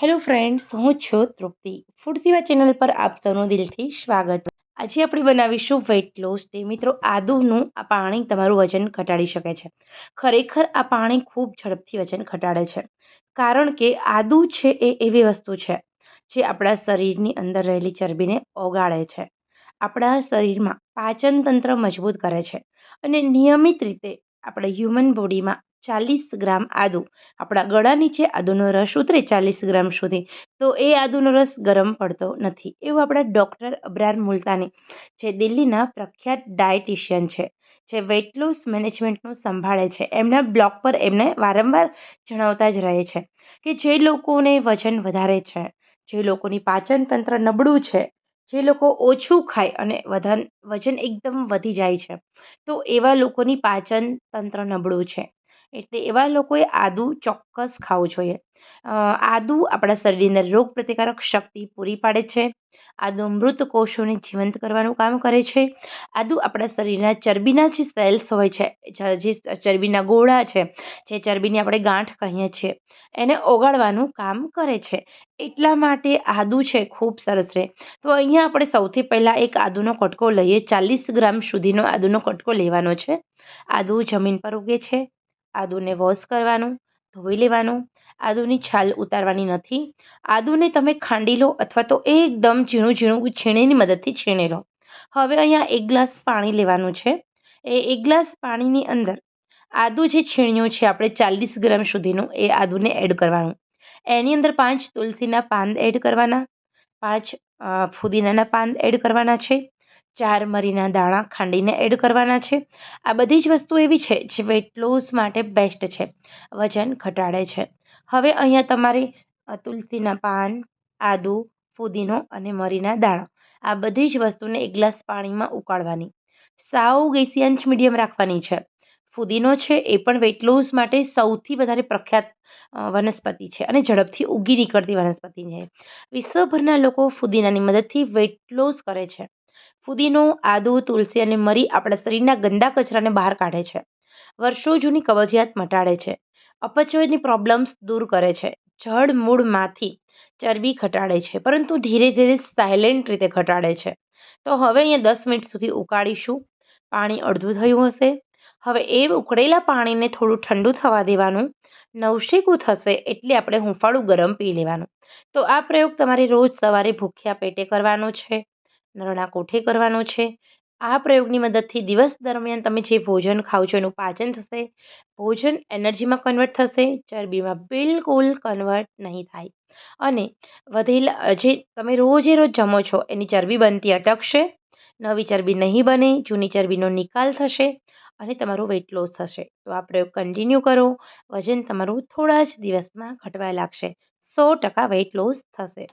Hello friends હું છું તૃપ્તિ. Food સેવા ચેનલ પર આપ સૌનું દિલથી સ્વાગત. આજે આપણે બનાવીશું વેઇટ લોસ તે મિત્રો, આદુનું આ પાણી તમારું વજન ઘટાડી શકે છે. ખરેખર આ પાણી ખૂબ ઝડપથી વજન ઘટાડે છે. કારણ કે આદુ છે એ એવી વસ્તુ છે, જે આપણા શરીરની અંદર રહેલી ચરબીને ઓગાળે છે. આપણા શરીરમાં પાચન તંત્ર મજબૂત કરે છે. અને નિયમિત રીતે આપણા હ્યુમન બોડીમાં ચાલીસ ગ્રામ આદું. આપણા ગળા નીચે આદુનો રસ ઉતરે ચાલીસ ગ્રામ સુધી. તો એ આદુનો રસ ગરમ પડતો નથી. એવું આપણા ડૉક્ટર અબરાર મુલતાની, જે દિલ્હીના પ્રખ્યાત ડાયટિશિયન છે, જે વેટ લોસ મેનેજમેન્ટનું સંભાળે છે. એમના બ્લોગ પર એમને વારંવાર જણાવતા જ રહે છે કે જે લોકોને વજન વધારે છે, જે લોકોની પાચન તંત્ર નબળું છે, જે લોકો ઓછું ખાય અને વધન, વજન એકદમ વધી જાય છે, તો એવા લોકોની પાચન તંત્ર નબળું છે. એટલે એવા લોકોએ આદું ચોક્કસ ખાવું જોઈએ. આદું આપણા શરીરની રોગ પ્રતિકારક શક્તિ પૂરી પાડે છે. આદુ મૃત કોષોને જીવંત કરવાનું કામ કરે છે. આદુ આપણા શરીરના ચરબીના જે સેલ્સ હોય છે, જે ચરબીના ગોળા છે, જે ચરબીની આપણે ગાંઠ કહીએ છીએ, એને ઓગાળવાનું કામ કરે છે. એટલા માટે આદુ છે ખૂબ સરસ રહે તો અહીંયા આપણે સૌથી પહેલાં એક આદુનો કટકો લઈએ. ચાલીસ ગ્રામ સુધીનો આદુનો કટકો લેવાનો છે. આદુ જમીન પર ઉગે છે. આદુને વોશ કરવાનું, ધોઈ લેવાનું, આદુની છાલ ઉતારવાની નથી. આદુને તમે ખાંડી લો અથવા તો એકદમ ઝીણું ઝીણું છીણીની મદદથી છીણી લો. હવે અહીંયા એક ગ્લાસ પાણી લેવાનું છે. એ એક ગ્લાસ પાણીની અંદર આદુ જે છીણ્યું છે આપણે ચાલીસ ગ્રામ સુધીનું એ આદુને એડ કરવાનું. એની અંદર પાંચ તુલસીના પાન એડ કરવાના, પાંચ ફુદીનાના પાન એડ કરવાના છે. ચાર મરીના દાણા ખાંડીને એડ કરવાના છે. આ બધી જ વસ્તુ એવી છે જે વેટ લોસ માટે બેસ્ટ છે. વજન ઘટાડે છે. હવે અહીંયા તમારે તુલસીના પાન, આદુ, ફુદીનો અને મરીના દાણા. આ બધી જ વસ્તુને એક ગ્લાસ પાણીમાં ઉકાળવાની. સાવ ગેસી મીડિયમ રાખવાની છે. ફુદીનો છે એ પણ વેટ લોસ માટે સૌથી વધારે પ્રખ્યાત વનસ્પતિ છે અને ઝડપથી ઉગી નીકળતી વનસ્પતિ છે. વિશ્વભરના લોકો ફુદીનાની મદદથી વેટ લોસ કરે છે. ફુદીનો, આદુ, તુલસી અને મરી આપણા શરીરના ગંદા કચરાને બહાર કાઢે છે. વર્ષો જૂની કબજિયાત મટાડે છે. અપચયની પ્રોબ્લેમ્સ દૂર કરે છે. જળ મૂળમાંથી ચરબી ઘટાડે છે, પરંતુ ધીરે ધીરે સાયલેન્ટ રીતે ઘટાડે છે. તો હવે અહીંયા દસ મિનિટ સુધી ઉકાળીશું. પાણી અડધું થયું હશે. હવે એ ઉકળેલા પાણીને થોડું ઠંડુ થવા દેવાનું. નવશેકું થશે એટલે આપણે હુંફાળું ગરમ પી લેવાનું. તો આ પ્રયોગ તમારે રોજ સવારે ભૂખ્યા પેટે કરવાનો છે. નરણા કોઠે કરવાનો છે? આ પ્રયોગની મદદથી દિવસ દરમિયાન તમે જે ભોજન ખાઓ છો એનું પાચન થશે, ભોજન એનર્જીમાં કન્વર્ટ થશે, ચરબીમાં બિલકુલ કન્વર્ટ નહીં થાય. અને વધેલા, જે તમે રોજે રોજ જમો છો એની ચરબી બનતી અટકશે, નવી ચરબી નહીં બને, જૂની ચરબીનો નિકાલ થશે અને તમારું વેઇટ લોસ થશે. તો આ પ્રયોગ કન્ટિન્યુ કરો. વજન તમારું થોડા જ દિવસમાં ઘટવા લાગશે. સો ટકા વેઇટ લોસ થશે.